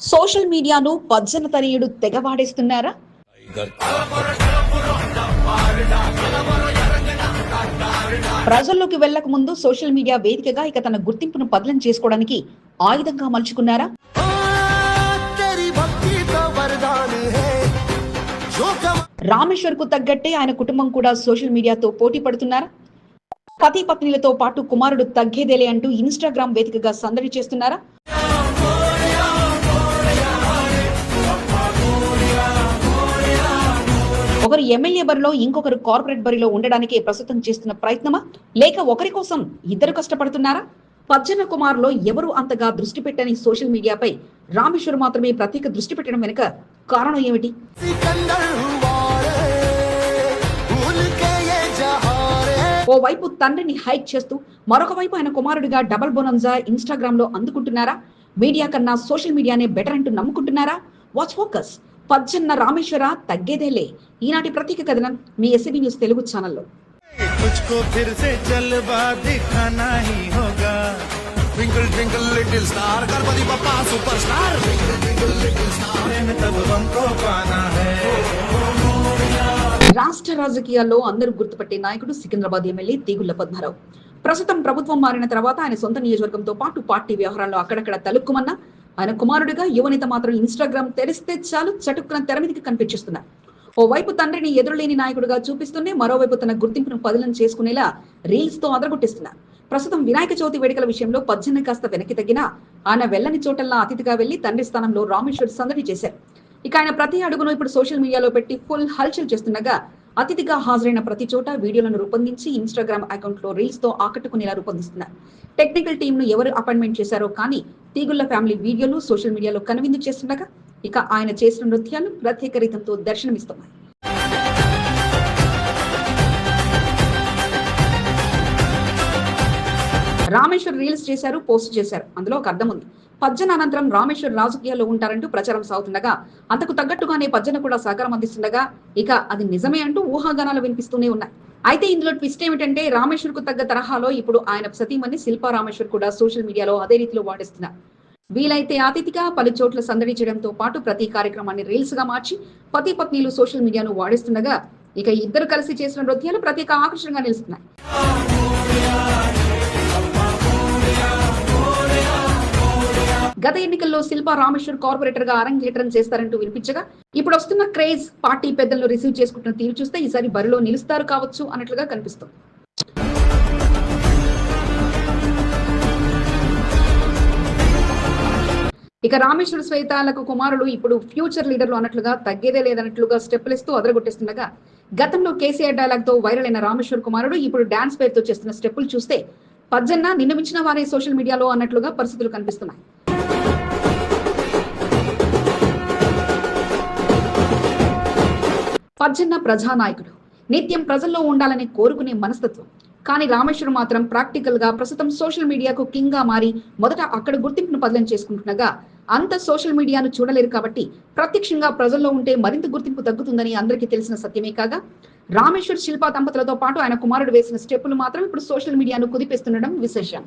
Social మీడియాను పజ్జన తనయుడు తెగవాడేస్తున్నారా? ప్రజల్లోకి వెళ్ళక ముందు సోషల్ మీడియా వేదికగా ఇక తన గుర్తింపును పదలం చేసుకోవడానికి ఆయుధంగా మలుచుకున్నారా? రామేశ్వర్కు తగ్గట్టే ఆయన కుటుంబం కూడా సోషల్ మీడియాతో పోటీ పడుతున్నారా? పతి పత్నిలతో పాటు కుమారుడు తగ్గేదేలే అంటూ ఇన్స్టాగ్రామ్ వేదికగా సందడి చేస్తున్నారా? ఒకరు ఎమ్మెల్యే బరిలో ఇంకొకరు కార్పొరేట్ బరిలో ఉండడానికి ప్రస్తుతం చేస్తున్న ప్రయత్నమా? లేక ఒకరి కోసం ఇద్దరు కష్టపడుతున్నారా? పచ్చన కుమార్లో ఎవరు అంతగా దృష్టి పెట్టని సోషల్ మీడియాపై రామేశ్వర్ మాత్రమే ప్రత్యేక దృష్టి పెట్టడం వెనుక కారణం ఏమిటి? ఓవైపు తండ్రిని హైక్ చేస్తూ మరొక వైపు ఆయన కుమారుడిగా డబల్ బోనంజా ఇన్స్టాగ్రామ్లో అందుకుంటున్నారా? మీడియా కన్నా సోషల్ మీడియానే బెటర్ అంటూ నమ్ముకుంటున్నారా? వాచ్ ఫోకస్ పజ్జన్న రామేశ్వర తగ్గేదేలే ఈనాటి ప్రత్యేక కథనం మీ ఎస్సీబీ న్యూస్ తెలుగు ఛానల్లో तुझको फिर से जलवा दिखाना ही होगा twinkle twinkle little star Ganpati Bappa superstar twinkle twinkle little star तब हमको पाना है రాష్ట్ర రాజకీయాల్లో అందరూ గుర్తుపట్టే నాయకుడు సికింద్రాబాద్ ఎమ్మెల్యే తీగుళ్ల పద్మారావు ప్రస్తుతం ప్రభుత్వం మారిన తర్వాత ఆయన సొంత నియోజకవర్గంతో పాటు పార్టీ వ్యవహారాల్లో అక్కడక్కడ తలుక్కుమన్నా ఆయన కుమారుడిగా యువనిత మాత్రం ఇన్స్టాగ్రామ్ తెరిస్తే చాలు చటుక్కున తెర మీదకి కనిపించేస్తున్నారు. ఓవైపు తండ్రిని ఎదురులేని నాయకుడిగా చూపిస్తూనే మరోవైపు తన గుర్తింపును పదులను చేసుకునేలా రీల్స్తో అదరగొట్టిస్తున్నారు. ప్రస్తుతం వినాయక చవితి వేడుకల విషయంలో పద్దెనిమిది కాస్త వెనక్కి తగ్గినా ఆయన వెళ్ళని చోటల్లా అతిథిగా వెళ్ళి తండ్రి స్థానంలో రామేశ్వర్ సందడి చేశారు. ఇక ఆయన ప్రతి అడుగును ఇప్పుడు సోషల్ మీడియాలో పెట్టి ఫుల్ హల్చల్ చేస్తుండగా అతిథిగా హాజరైన ప్రతి చోట వీడియోలను రూపొందించి ఇన్స్టాగ్రామ్ అకౌంట్లో రీల్స్తో ఆకట్టుకునేలా రూపొందిస్తున్నారు. టెక్నికల్ టీమ్ను ఎవరు అపాయింట్మెంట్ చేశారో కానీ తీగుళ్ళ ఫ్యామిలీ వీడియోలు సోషల్ మీడియాలో కనువిందు చేస్తుండగా ఇక ఆయన చేసిన నృత్యాలు ప్రత్యేక రీతంతో దర్శనమిస్తున్నాయి రామేశ్వర్ రీల్స్ చేశారు పోస్ట్ చేశారు. అందులో ఒక అర్థం ఉంది. పద్జన అనంతరం రామేశ్వర్ రాజకీయాల్లో ఉంటారంటూ ప్రచారం సాగుతుండగా అంతకు తగ్గట్టుగానే పద్జన కూడా సహకారం అందిస్తుండగా ఇక అది నిజమే అంటూ ఊహాగానాలు వినిపిస్తూనే ఉన్నాయి. అయితే ఇందులో ట్విస్ట్ ఏమిటంటే రామేశ్వర్కు తగ్గ తరహాలో ఇప్పుడు ఆయన సతీమణి శిల్పా రామేశ్వర్ కూడా సోషల్ మీడియాలో అదే రీతిలో వాడేస్తున్నారు. వీలైతే అతిథిగా పలు చోట్ల సందడి చేయడంతో పాటు ప్రతి కార్యక్రమాన్ని రీల్స్గా మార్చి పతి పత్నిలు సోషల్ మీడియాను వాడేస్తుండగా ఇక ఇద్దరు కలిసి చేసిన నృత్యాలు ప్రత్యేక ఆకర్షణగా నిలుస్తున్నాయి. గత ఎన్నికల్లో శిల్పా రామేశ్వర్ కార్పొరేటర్గా అరంగేట్రం చేస్తారంటూ వినిపించగా ఇప్పుడు వస్తున్న క్రేజ్ పార్టీ పెద్దలను రిసీవ్ చేసుకుంటున్న తీరు చూస్తే ఈసారి బరిలో నిలుస్తారు కావచ్చు అన్నట్లుగా కనిపిస్తుంది. ఇక రామేశ్వర శ్వేతాలకు కుమారులు ఇప్పుడు ఫ్యూచర్ లీడర్లు అన్నట్లుగా తగ్గేదే లేదన్నట్లుగా స్టెప్పులు ఇస్తూ అదరగొట్టేస్తుండగా గతంలో కేసీఆర్ డైలాగ్తో వైరల్ అయిన రామేశ్వర్ కుమారుడు ఇప్పుడు డాన్స్ పేరుతో చేస్తున్న స్టెప్పులు చూస్తే పజ్జన్న నిన్ను మించిన వారే సోషల్ మీడియాలో అన్నట్లుగా పరిస్థితులు కనిపిస్తున్నాయి. పజ్జన్న ప్రజానాయకుడు నిత్యం ప్రజల్లో ఉండాలని కోరుకునే మనస్తత్వం. కానీ రామేశ్వరం మాత్రం ప్రాక్టికల్గా ప్రస్తుతం సోషల్ మీడియాకు కింగ్గా మారి మొదట అక్కడ గుర్తింపును బదిలం చేసుకుంటుండగా అంత సోషల్ మీడియాను చూడలేరు కాబట్టి ప్రత్యక్షంగా ప్రజల్లో ఉంటే మరింత గుర్తింపు తగ్గుతుందని అందరికీ తెలిసిన సత్యమే కాగా రామేశ్వర్ శిల్పా దంపతులతో పాటు ఆయన కుమారుడు వేసిన స్టెప్పులు మాత్రం ఇప్పుడు సోషల్ మీడియాను కుదిపేస్తుండడం విశేషం.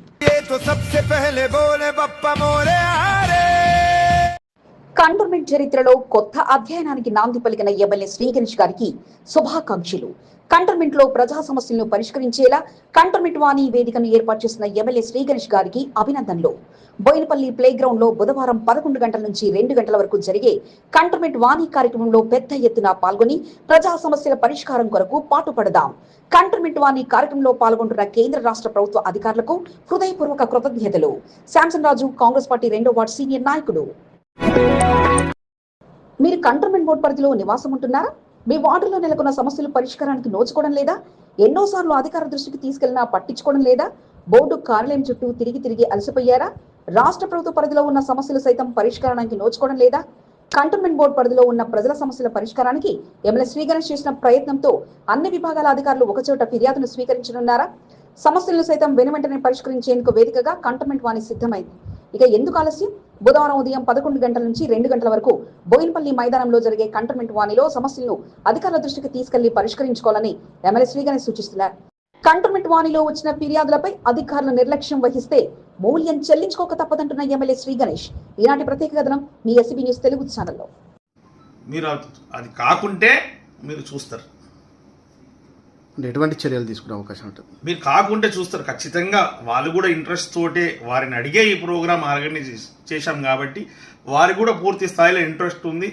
కంటోన్మెంట్ చరిత్రలో కొత్త అధ్యయనానికి నాంది పలికిన ఎమ్మెల్యే శ్రీగణేష్ గారికి శుభాకాంక్షలు. కంటోన్మెంట్లో ప్రజా సమస్యలను పరిష్కరించేలా కంటోన్మెంట్ వాణి వేదికను ఏర్పాటు చేసిన ఎమ్మెల్యే శ్రీగణేష్ గారికి అభినందనలు. బోయినపల్లి ప్లే గ్రౌండ్లో బుధవారం పదకొండు గంటల నుంచి రెండు గంటల వరకు జరిగే కంటోన్మెంట్ వాణి కార్యక్రమంలో పెద్ద ఎత్తున పాల్గొని ప్రజా సమస్యల పరిష్కారం కొరకు పాటుపడదాం. కంటోన్మెంట్ వాణి కార్యక్రమంలో పాల్గొంటున్న కేంద్ర రాష్ట్ర ప్రభుత్వ అధికారులకు హృదయపూర్వక కృతజ్ఞతలు. శాంసన్ రాజు కాంగ్రెస్ పార్టీ రెండో వార్డు సీనియర్ నాయకుడు. మీరు కంటోన్మెంట్ బోర్డు పరిధిలో నివాసం ఉంటున్నారా? మీ వార్డులో నెలకొన్న సమస్యలు పరిష్కారానికి నోచుకోవడం లేదా? ఎన్నోసార్లు అధికార దృష్టికి తీసుకెళ్ళినా పట్టించుకోవడం లేదా? బోర్డు కార్యాలయం చుట్టూ తిరిగి తిరిగి అలసిపోయారా? రాష్ట్ర ప్రభుత్వ పరిధిలో ఉన్న సమస్యలు సైతం పరిష్కారానికి నోచుకోవడం లేదా? కంటోన్మెంట్ బోర్డు పరిధిలో ఉన్న ప్రజల సమస్యల పరిష్కారానికి ఎమ్మెల్యే శ్రీ చేసిన ప్రయత్నంతో అన్ని విభాగాల అధికారులు ఒకచోట ఫిర్యాదును స్వీకరించనున్నారా? సమస్యలను సైతం వెనువెంటనే పరిష్కరించేందుకు వేదికగా కంటోన్మెంట్ వాణి సిద్ధమైంది. ఇక ఎందుకు ఆలస్యం? బుధవారం ఉదయం పదకొండు గంటల నుంచి రెండు గంటల వరకు బోయిన్పల్లి మైదానంలో జరిగే కంటోన్మెంట్ వాణిలో సమస్యలను అధికారుల దృష్టికి తీసుకెళ్ళి పరిష్కరించుకోవాలని ఎమ్మెల్యే శ్రీగణేష్ సూచిస్తున్నారు. కంటోన్మెంట్ వాణిలో వచ్చిన ఫిర్యాదులపై అధికారుల నిర్లక్ష్యం వహిస్తే మూల్యం చెల్లించుకోక తప్పదంటున్న ఎమ్మెల్యే శ్రీగణేష్. ఈనాటి ప్రత్యేక కథనం మీ ఎస్సీబీ న్యూస్ తెలుగు ఛానల్లో. మీరు అది కాకుంటే మీరు చూస్తారు. అంటే ఎటువంటి చర్యలు తీసుకునే అవకాశం ఉంటుంది? మీరు కాకుంటే చూస్తారు. ఖచ్చితంగా వాళ్ళు కూడా ఇంట్రెస్ట్ తోటే వారిని అడిగే ఈ ప్రోగ్రామ్ ఆర్గనైజ్ చేశాం కాబట్టి వారికి కూడా పూర్తి స్థాయిలో ఇంట్రెస్ట్ ఉంది.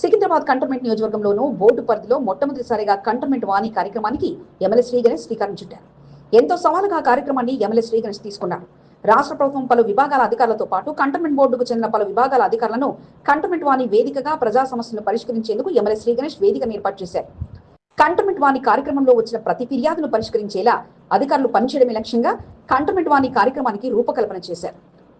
సికింద్రాబాద్ కంటోన్మెంట్ నియోజకవర్గంలోనూ బోర్డు పరిధిలో మొట్టమొదటిసారిగా కంటోన్మెంట్ వాణి కార్యక్రమానికి ఎమ్మెల్యే శ్రీ గణేష్ శ్రీకారం చుట్టారు. ఎంతో సవాలుగా ఆ కార్యక్రమాన్ని ఎమ్మెల్యే శ్రీ గణేష్ తీసుకున్నారు. రాష్ట్ర ప్రభుత్వం పలు విభాగాల అధికారులతో పాటు కంటోన్మెంట్ బోర్డుకు చెందిన పలు విభాగాల అధికారులను కంటోన్మెంట్ వాణి వేదికగా ప్రజా సమస్యలను పరిష్కరించేందుకు ఎమ్మెల్యే శ్రీ గణేష్ వేదికను ఏర్పాటు చేశారు. కంటోన్మెంట్ వాణి కార్యక్రమంలో వచ్చిన ప్రతి ఫిర్యాదును పరిష్కరించేలా అధికారులు పనిచేయడమే లక్ష్యంగా కంటోన్మెంట్ వాణి కార్యక్రమానికి రూపకల్పన చేశారు.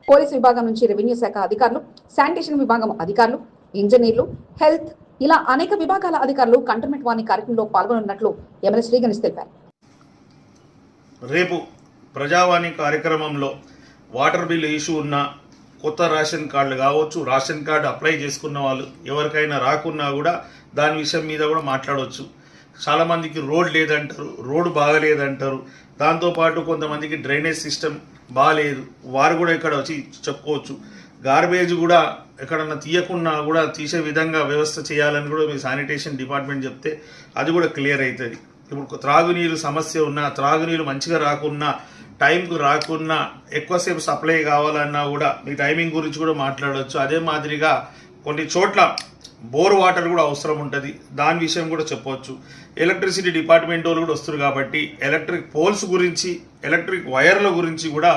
పోలీసు విభాగం నుంచి రెవెన్యూ శాఖ అధికారులు శానిటేషన్ విభాగం అధికారులు ఇంజనీర్లు హెల్త్ ఇలా అనేక విభాగాల అధికారులు కంటోన్మెంట్ వాణి కార్యక్రమంలో పాల్గొనున్నట్లు ఎమ్మెల్యే శ్రీగణేష్ తెలిపారు. రేపు ప్రజావాణి కార్యక్రమంలో వాటర్ బిల్ ఇష్యూ ఉన్న కొత్త రేషన్ కార్డులు కావచ్చు రేషన్ కార్డు అప్లై చేసుకున్న వాళ్ళు ఎవరికైనా రాకున్నా కూడా దాని విషయం మీద కూడా మాట్లాడవచ్చు చాలామందికి రోడ్ లేదంటారు రోడ్ బాగలేదంటారు. దాంతోపాటు కొంతమందికి డ్రైనేజ్ సిస్టమ్ బాగాలేదు వారు కూడా ఇక్కడ వచ్చి చెప్పుకోవచ్చు. గార్బేజ్ కూడా ఎక్కడన్నా తీయకున్నా కూడా తీసే విధంగా వ్యవస్థ చేయాలని కూడా మీ శానిటేషన్ డిపార్ట్మెంట్ చెప్తే అది కూడా క్లియర్ అవుతుంది ఇప్పుడు త్రాగునీరు సమస్య ఉన్నా త్రాగునీరు మంచిగా రాకున్నా టైంకు రాకున్నా ఎక్కువసేపు సప్లై కావాలన్నా కూడా మీ టైమింగ్ గురించి కూడా మాట్లాడవచ్చు అదే మాదిరిగా కొన్ని చోట్ల బోర్ వాటర్ కూడా అవసరం ఉంటుంది. దాని విషయం కూడా చెప్పవచ్చు ఎలక్ట్రిసిటీ డిపార్ట్మెంట్ వాళ్ళు కూడా వస్తారు కాబట్టి ఎలక్ట్రిక్ పోల్స్ గురించి ఎలక్ట్రిక్ వైర్ల గురించి కూడా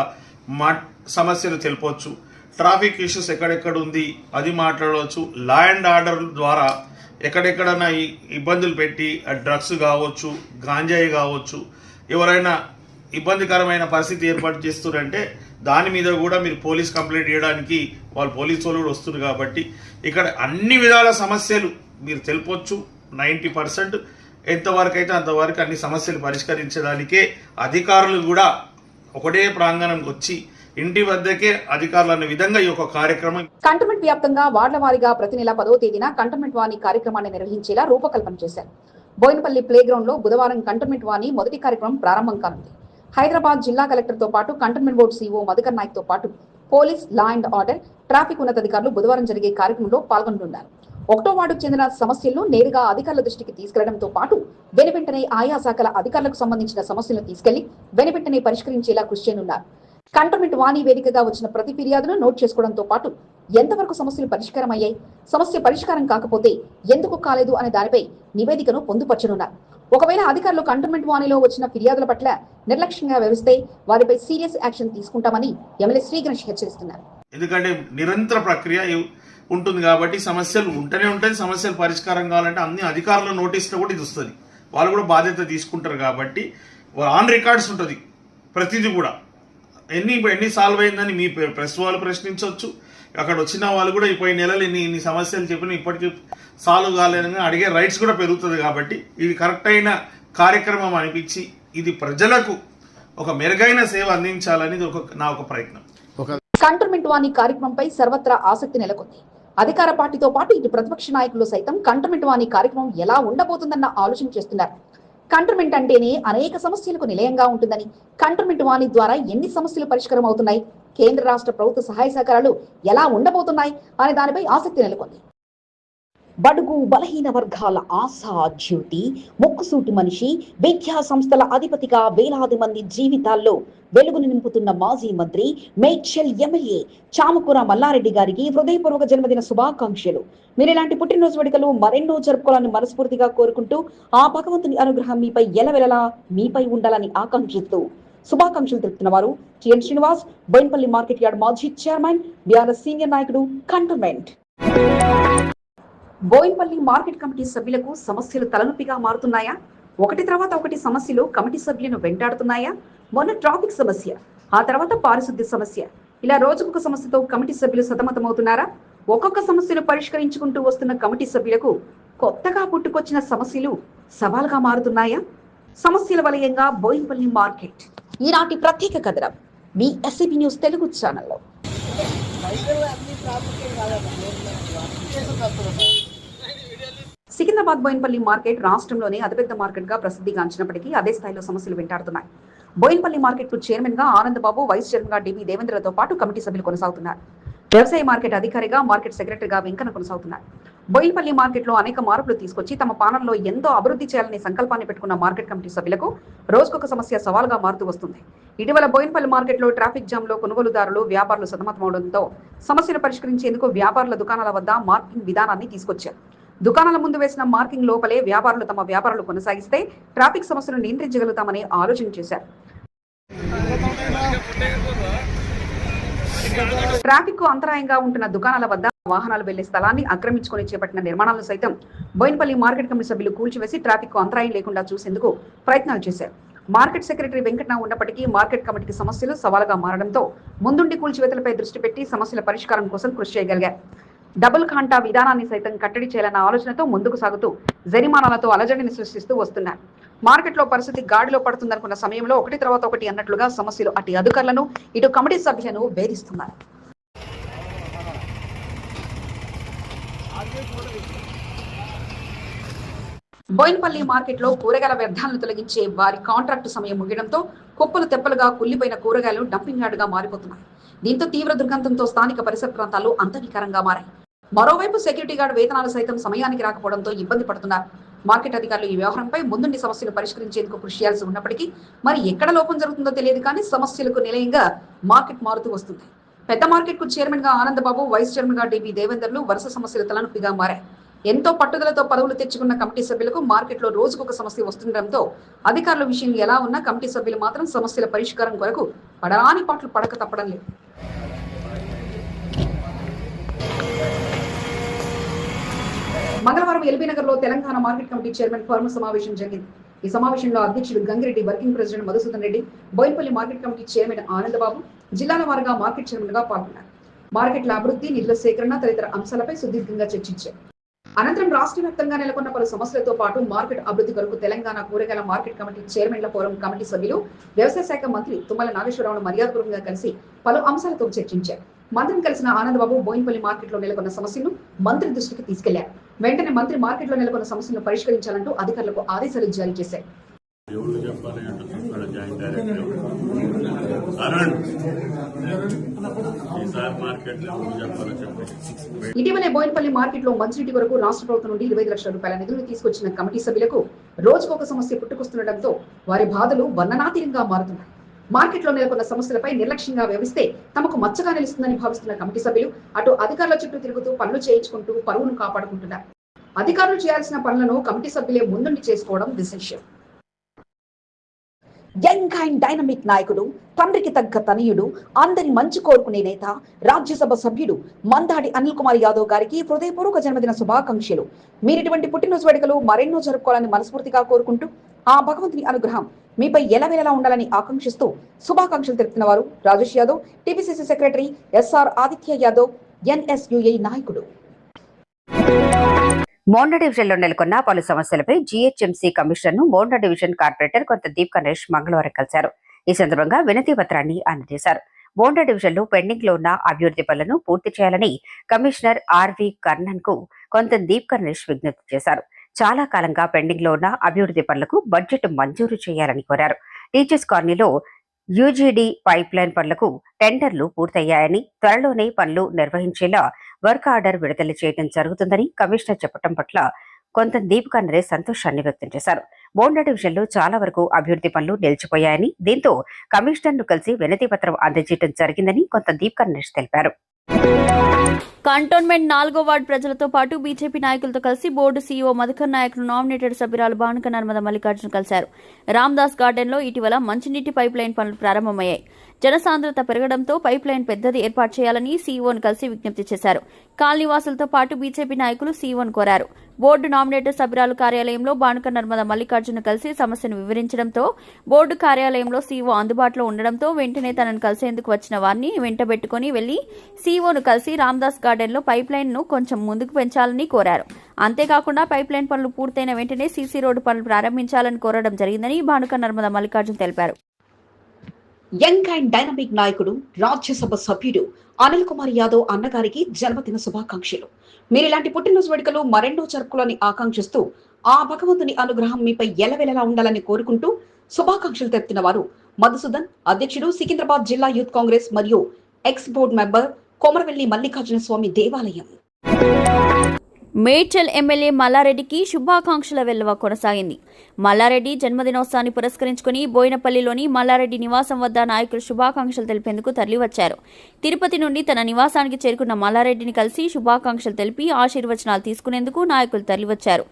మా సమస్యలు తెలిపవచ్చు. ట్రాఫిక్ ఇష్యూస్ ఎక్కడెక్కడ ఉంది అది మాట్లాడవచ్చు. లా అండ్ ఆర్డర్ ద్వారా ఎక్కడెక్కడన్నా ఈ ఇబ్బందులు పెట్టి డ్రగ్స్ కావచ్చు గాంజాయి కావచ్చు ఎవరైనా ఇబ్బందికరమైన పరిస్థితి ఏర్పాటు చేస్తున్నారంటే దాని మీద కూడా మీరు పోలీస్ కంప్లైంట్ చేయడానికి వాళ్ళు పోలీసు వాళ్ళు కూడా వస్తున్నారు కాబట్టి ఇక్కడ అన్ని విధాల సమస్యలు మీరు తెలిపొచ్చు. నైంటీ పర్సెంట్ ఎంతవరకు అయితే అంతవరకు అన్ని సమస్యలు పరిష్కరించడానికే అధికారులు కూడా ఒకటే ప్రాంగణంకి వచ్చి ఇంటి వద్దకే అధికారులు అనే విధంగా ఈ యొక్క కార్యక్రమం కంటోన్మెంట్ వ్యాప్తంగా వార్డుల వారీగా ప్రతి నెల పదవ తేదీన కంటోన్మెంట్ వాణి కార్యక్రమాన్ని నిర్వహించేలా రూపకల్పన చేశారు. బోయినపల్లి ప్లే గ్రౌండ్లో బుధవారం కంటోన్మెంట్ వాణి మొదటి కార్యక్రమం ప్రారంభం కానుంది. హైదరాబాద్ జిల్లా కలెక్టర్తో పాటు కంటోన్మెంట్ బోర్డు సీఓ మధుకర్ నాయక్తో పాటు police law and order traffic ఉన్నతాధికారులు బుధవారం జరిగే కార్యక్రమంలో పాల్గొంటున్నారు ఒకటో వార్డుకు చెందిన సమస్యలను నేరుగా అధికారుల దృష్టికి తీసుకెళ్ళడంతో పాటు వెనువెంటనే ఆయా శాఖల అధికారులకు సంబంధించిన సమస్యలను తీసుకెళ్ళి వెనువెంటనే పరిష్కరించేలా కృషి చేయనున్నారు. కంటోన్మెంట్ వాణి వేదికగా వచ్చిన ప్రతి ఫిర్యాదును నోట్ చేసుకోవడంతో పాటు ఎంతవరకు సమస్యలు పరిష్కారం అయ్యాయి సమస్య పరిష్కారం కాకపోతే ఎందుకు కాలేదు అనే దానిపై నివేదికను పొందుపరచనున్నారు. ఒకవేళ అధికారులు కంటోన్మెంట్ వాణిలో వచ్చిన ఫిర్యాదుల పట్ల నిర్లక్ష్యంగా వ్యవస్థే వారిపై సీరియస్ యాక్షన్ తీసుకుంటామని ఎమ్మెల్యే శ్రీ గణేష్ హెచ్చరిస్తున్నారు. ఎందుకంటే నిరంతర ప్రక్రియ ఉంటుంది కాబట్టి సమస్యలు ఉంటూనే ఉంటాయి సమస్యలు పరిష్కారం కావాలంటే అన్ని అధికారుల నోటీసులో కూడా ఇది వస్తుంది. వాళ్ళు కూడా బాధ్యత తీసుకుంటారు కాబట్టి ఆన్ రికార్డ్స్ ఉంటుంది ప్రతిదీ కూడా. ఎన్ని ఎన్ని సాల్వ్ అయిందని మీ ప్రె- ప్రెస్ వాళ్ళు ప్రశ్నించవచ్చు. అక్కడ వచ్చిన వాళ్ళు కూడా ఇప్పుడు నెలలు ఇన్ని ఇన్ని సమస్యలు చెప్పిన ఇప్పటికీ సాల్వ్ కాలేదని అడిగే రైట్స్ కూడా పెరుగుతుంది కాబట్టి ఇది కరెక్ట్ అయిన కార్యక్రమం అనిపించి ఇది ప్రజలకు ఒక మెరుగైన సేవ అందించాలని ఇది ఒక నా ఒక ప్రయత్నం. ఒక కంటోన్మెంట్ వాణి కార్యక్రమంపై సర్వత్రా ఆసక్తి నెలకొంది. అధికార పార్టీతో పాటు ఇటు ప్రతిపక్ష నాయకులు సైతం కంటర్మెంట్ వాణి కార్యక్రమం ఎలా ఉండబోతుందన్న ఆలోచన చేస్తున్నారు. కంటర్మెంట్ అంటేనే అనేక సమస్యలకు నిలయంగా ఉంటుందని కంటర్మెంట్ వాణి ద్వారా ఎన్ని సమస్యలు పరిష్కారం అవుతున్నాయి కేంద్ర రాష్ట్ర ప్రభుత్వ సహాయ సహకారాలు ఎలా ఉండబోతున్నాయి అనే దానిపై ఆసక్తి నెలకొంది. బడుగు బలహీన వర్గాల ఆశా జ్యోతి ముక్కుసూటి మనిషి విద్యా సంస్థల అధిపతిగా వేలాది మంది జీవితాల్లో వెలుగును నింపుతున్న మాజీ మంత్రి మేడ్చల్ ఎమ్మెల్యే చామకూర మల్లారెడ్డి గారికి హృదయపూర్వక జన్మదిన శుభాకాంక్షలు. మీరు ఇలాంటి పుట్టినరోజు వేడుకలు మరెన్నో జరుపుకోవాలని మనస్ఫూర్తిగా కోరుకుంటూ ఆ భగవంతుని అనుగ్రహం మీపై ఎలవెలలా మీపై ఉండాలని ఆకాంక్షిస్తూ శుభాకాంక్షలు తెలుపుతున్న వారు TN Srinivas Bowenpally market yard మాజీ చైర్మన్ బీఆర్ఎస్ సీనియర్ నాయకుడు కంటోన్మెంట్. బోయిన్పల్లి మార్కెట్ కమిటీ సభ్యులకు సమస్యలు తలనొప్పిగా మారుతున్నాయా? ఒకటి తర్వాత ఒకటి సమస్యలు కమిటీ సభ్యులను వెంటాడుతున్నాయా? మొన్న ట్రాఫిక్ సమస్య ఆ తర్వాత పారిశుద్ధ్య సమస్య. ఇలా రోజుకొక సమస్యతో కమిటీ సభ్యులు సతమతమవుతున్నారా? ఒక్కొక్క సమస్యను పరిష్కరించుకుంటూ వస్తున్న కమిటీ సభ్యులకు కొత్తగా పుట్టుకొచ్చిన సమస్యలు సవాలుగా మారుతున్నాయా? సమస్యల వలయంగా బోయిన్పల్లి మార్కెట్ ఈనాటి ప్రత్యేక కథనం. మీ ఎస్సీబీ న్యూస్ తెలుగు ఛానల్లో. సికింద్రాబాద్ బోయిన్పల్లి మార్కెట్ రాష్ట్రంలోనే అతిపెద్ద మార్కెట్గా ప్రసిద్ధిగాంచినప్పటికీ అదే స్థాయిలో సమస్యలు వెంటాడుతున్నాయి. బోయిన్పల్లి మార్కెట్కు చైర్మన్గా ఆనందబాబు వైస్ చైర్మన్గా డివి దేవేంద్రతో పాటు కమిటీ సభ్యులు కొనసాగుతున్నారు. వ్యవసాయ మార్కెట్ అధికారిగా మార్కెట్ సెక్రటరీగా వెంకన్న కొనసాగుతున్నారు. బోయినపల్లి మార్కెట్లో అనేక మార్పులు తీసుకొచ్చి తమ పాలనలో ఎంతో అభివృద్ధి చేయాలనే సంకల్పాన్ని పెట్టుకున్న మార్కెట్ కమిటీ సభ్యులకు రోజుకొక సమస్య సవాలుగా మారుతూ వస్తుంది. ఇటీవల బోయినపల్లి మార్కెట్లో ట్రాఫిక్ జామ్లో కొనుగోలుదారులు వ్యాపారులు సతమతమవడంతో సమస్యలు పరిష్కరించేందుకు వ్యాపారుల దుకాణాల వద్ద మార్కింగ్ విధానాన్ని తీసుకొచ్చారు. దుకాణాల ముందు వేసిన మార్కింగ్ లోపలే వ్యాపారులు తమ వ్యాపారాలు కొనసాగిస్తే ట్రాఫిక్ సమస్యను నియంత్రించగలుగుతామని ఆలోచన చేశారు. ట్రాఫిక్కు అంతరాయంగా ఉంటున్న దుకాణాల వద్ద వాహనాలు వెళ్ళే స్థలాన్ని ఆక్రమించుకొని చేపట్టిన నిర్మాణాలను సైతం బోయినపల్లి మార్కెట్ కమిటీ సభ్యులు కూల్చివేసి ట్రాఫిక్కు అంతరాయం లేకుండా చూసేందుకు ప్రయత్నాలు చేశారు. మార్కెట్ సెక్రటరీ వెంకటన ఉన్నప్పటికీ మార్కెట్ కమిటీకి సమస్యలు సవాలుగా మారడంతో ముందుండి కూల్చివేతలపై దృష్టి పెట్టి సమస్యల పరిష్కారం కోసం కృషి చేయగలిగారు. డబుల్ కాంటా విధానాన్ని సైతం కట్టడి చేయాలన్న ఆలోచనతో ముందుకు సాగుతూ జరిమానాలతో అలజడిని సృష్టిస్తూ వస్తున్నారు. మార్కెట్లో పరిస్థితి గాడిలో పడుతుందనుకున్న సమయంలో ఒకటి తర్వాత ఒకటి అన్నట్లుగా సమస్యలు అటు అధికారులను ఇటు కమిటీ సభ్యులను వేధిస్తున్నారు. బోయిన్పల్లి మార్కెట్లో కూరగాయల వ్యర్థాలను తొలగించే వారి కాంట్రాక్టు సమయం ముగియడంతో కుప్పలు తెప్పలుగా కుల్లిపోయిన కూరగాయలు డంపింగ్ యార్డుగా మారిపోతున్నాయి. దీంతో తీవ్ర దుర్గంధంతో స్థానిక పరిసర ప్రాంతాలు అంతర్నికరంగా మారాయి. మరోవైపు సెక్యూరిటీ గార్డ్ వేతనాలు సైతం సమయానికి రాకపోవడంతో ఇబ్బంది పడుతున్నారు. మార్కెట్ అధికారులు ఈ వ్యవహారంపై ముందుండి సమస్యలు పరిష్కరించేందుకు కృషి చేయాల్సి ఉన్నప్పటికీ మరి ఎక్కడ లోపం జరుగుతుందో తెలియదు కానీ సమస్యలకు నిలయంగా మార్కెట్ మారుతూ వస్తుంది. పెద్ద మార్కెట్కు చైర్మన్గా ఆనందబాబు వైస్ చైర్మన్గా డిబి దేవేందర్లు వరుస సమస్యలు తలనొప్పిగా మారాయి. ఎంతో పట్టుదలతో పదవులు తెచ్చుకున్న కమిటీ సభ్యులకు మార్కెట్లో ఒక సమస్య వస్తుండటంతో అధికారుల విషయం ఎలా ఉన్నా కమిటీ సభ్యులు మాత్రం సమస్యల పరిష్కారం కొరకు పడరాని పాటలు పడక తప్పడం లేదు. మంగళవారం ఎల్బీ నగర్లో Telangana market committee chairman forum సమావేశం జరిగింది. ఈ సమావేశంలో అధ్యక్షుడు Gangireddy working president Madhusudan Reddy Boinapally market committee chairman Anandababu జిల్లాల వారుగా మార్కెట్ చైర్మన్గా పాల్గొన్నారు. మార్కెట్ల అభివృద్ధి నిధుల సేకరణ తదితర అంశాలపై సుదీర్ఘంగా చర్చించారు. అనంతరం రాష్ట్ర వ్యాప్తంగా నెలకొన్న పలు సమస్యలతో పాటు మార్కెట్ అభివృద్ధి కొరకు తెలంగాణ కూరగాయల మార్కెట్ కమిటీ చైర్మన్ల ఫోరం కమిటీ సభ్యులు వ్యవసాయ శాఖ మంత్రి తుమ్మల నాగేశ్వరరావును మర్యాదపూర్వకంగా కలిసి పలు అంశాలతో చర్చించారు. మంత్రిని కలిసిన ఆనందబాబు బోయినపల్లి మార్కెట్లో నెలకొన్న సమస్యను మంత్రి దృష్టికి తీసుకెళ్ళారు. వెంటనే మంత్రి మార్కెట్లో నెలకొన్న సమస్యలను పరిష్కరించాలంటూ అధికారులకు ఆదేశాలు జారీ చేశారు. ఎవరు చెప్పాలి అంటే అక్కడ జాయింట్ డైరెక్టర్. అరుణ్ ఈసారి మార్కెట్ ఎవరు చెప్పాలో చెప్పండి ఇటీవలే బోయినపల్లి మార్కెట్లో మంచినీటి వరకు రాష్ట్ర ప్రభుత్వం నుండి ఇరవై లక్షల రూపాయల నిధులు తీసుకొచ్చిన కమిటీ సభ్యులకు రోజుకొక సమస్య పుట్టుకొస్తుండటంతో వారి బాధలు వర్ణనాతీయంగా మారుతున్నాయి. మార్కెట్లో నెలకొన్న సమస్యలపై నిర్లక్ష్యంగా వ్యవస్తే తమకు మచ్చగా నిలుస్తుందని భావిస్తున్న కమిటీ సభ్యులు అటు అధికారుల చుట్టూ తిరుగుతూ పనులు చేయించుకుంటూ పరువును కాపాడుకుంటున్నారు. అధికారులు చేయాల్సిన పనులను కమిటీ సభ్యులే ముందుండి చేసుకోవడం విశేషం. యంగ్ అండ్ డైనమిక్ నాయకుడు తండ్రికి తగ్గ తనయుడు అందరి మంచి కోరుకునే నేత రాజ్యసభ సభ్యుడు మందాడి అనిల్ కుమార్ యాదవ్ గారికి హృదయపూర్వక జన్మదిన శుభాకాంక్షలు. మీరు ఇటువంటి పుట్టినరోజు వేడుకలు మరెన్నో జరుపుకోవాలని మనస్ఫూర్తిగా కోరుకుంటూ ఆ భగవంతుని అనుగ్రహం మీపై ఎలవేళలా ఉండాలని ఆకాంక్షిస్తూ శుభాకాంక్షలు తెలుపుతున్న వారు Rajesh Yadav TPCC secretary SR Aditya Yadav NSUI నాయకుడు. మోండా డివిజన్లో నెలకొన్న పలు సమస్యలపై జీహెచ్ఎంసీ కమిషనర్ను మోండా డివిజన్ కార్పొరేటర్ కొంత దీప్ గణేష్ మంగళవారం కలిశారు. ఈ సందర్భంగా వినతి పత్రాన్ని అందజేశారు. మోండా డివిజన్లో పెండింగ్లో ఉన్న అభివృద్ధి పనులను పూర్తి చేయాలని కమిషనర్ ఆర్వి కర్ణన్కు కొంత దీప్ గణేష్ విజ్ఞప్తి చేశారు. చాలా కాలంగా పెండింగ్లో ఉన్న అభివృద్ధి పనులకు బడ్జెట్ మంజూరు చేయాలని కోరారు. టీచర్స్ కాలనీలో యూజీడీ పైప్ లైన్ పనులకు టెండర్లు పూర్తయ్యాయని త్వరలోనే పనులు నిర్వహించేలా వర్క్ ఆర్డర్ విడుదల చేయడం జరుగుతుందని కమిషనర్ చెప్పడం పట్ల కొంత దీపికా నరేష్ సంతోషాన్ని వ్యక్తం చేశారు. బోండా డివిజన్లో చాలా వరకు అభివృద్ధి పనులు నిలిచిపోయాయని దీంతో కమిషనర్ను కలిసి వినతి పత్రం అందజేయడం జరిగిందని కొంత దీపికా నరేష్ తెలిపారు. కంటోన్మెంట్ నాలుగో వార్డు ప్రజలతో పాటు బీజేపీ నాయకులతో కలిసి బోర్డు సీఈఓ మధుకర్ నాయకులు నామినేటెడ్ సభ్యురాలు భానుక నర్మద మల్లికార్జున కలిశారు. రామ్దాస్ గార్డెన్లో ఇటీవల మంచినీటి పైప్ లైన్ పనులు ప్రారంభమయ్యాయి. జనసాంద్రత పెరగడంతో పైప్ లైన్ పెద్దది ఏర్పాటు చేయాలని సీఈఓను కలిసి విజ్ఞప్తి చేశారు. కాలనీవాసులతో పాటు బీజేపీ నాయకులు సీఈఓను కోరారు. బోర్డు నామినేటెడ్ సభ్యురాలు కార్యాలయంలో భానుక నర్మద మల్లికార్జున కలిసి సమస్యను వివరించడంతో బోర్డు కార్యాలయంలో సీఈఓ అందుబాటులో ఉండడంతో వెంటనే తనను కలిసేందుకు వచ్చిన వారిని వెంటబెట్టుకుని వెళ్ళి సీఈఓను కలిసి రామ్దాస్ గార్డెన్లో పైప్ లైన్ను కొంచెం ముందుకు పెంచాలని కోరారు. అంతేకాకుండా పైప్ లైన్ పనులు పూర్తయిన వెంటనే సీసీ రోడ్డు పనులు ప్రారంభించాలని కోరడం జరిగిందని భానుక నర్మద మల్లికార్జున తెలిపారు. యంగ్ అండ్ డైనమిక్ నాయకుడు రాజ్యసభ సభ్యుడు అనిల్ కుమార్ యాదవ్ అన్నగారికి జన్మదిన శుభాకాంక్షలు. మీరు ఇలాంటి పుట్టినరోజు వేడుకలు మరెన్నో జరుపుకోవాలని ఆకాంక్షిస్తూ ఆ భగవంతుని అనుగ్రహం మీపై ఎలవెలలా ఉండాలని కోరుకుంటూ శుభాకాంక్షలు తెలుపుతున్న వారు మధుసూదన్ అధ్యక్షుడు సికింద్రాబాద్ జిల్లా యూత్ కాంగ్రెస్ మరియు ex board member Komaravelli Mallikarjuna Swamy దేవాలయం. మేడ్చల్ ఎమ్మెల్యే మల్లారెడ్డికి శుభాకాంక్షల వెల్లువ కొనసాగింది. మల్లారెడ్డి జన్మదినోత్సవాన్ని పురస్కరించుకుని బోయినపల్లిలోని మల్లారెడ్డి నివాసం వద్ద నాయకులు శుభాకాంక్షలు తెలిపేందుకు తరలివచ్చారు. తిరుపతి నుండి తన నివాసానికి చేరుకున్న మల్లారెడ్డిని కలిసి శుభాకాంక్షలు తెలిపి ఆశీర్వచనాలు తీసుకునేందుకు నాయకులు తరలివచ్చారు.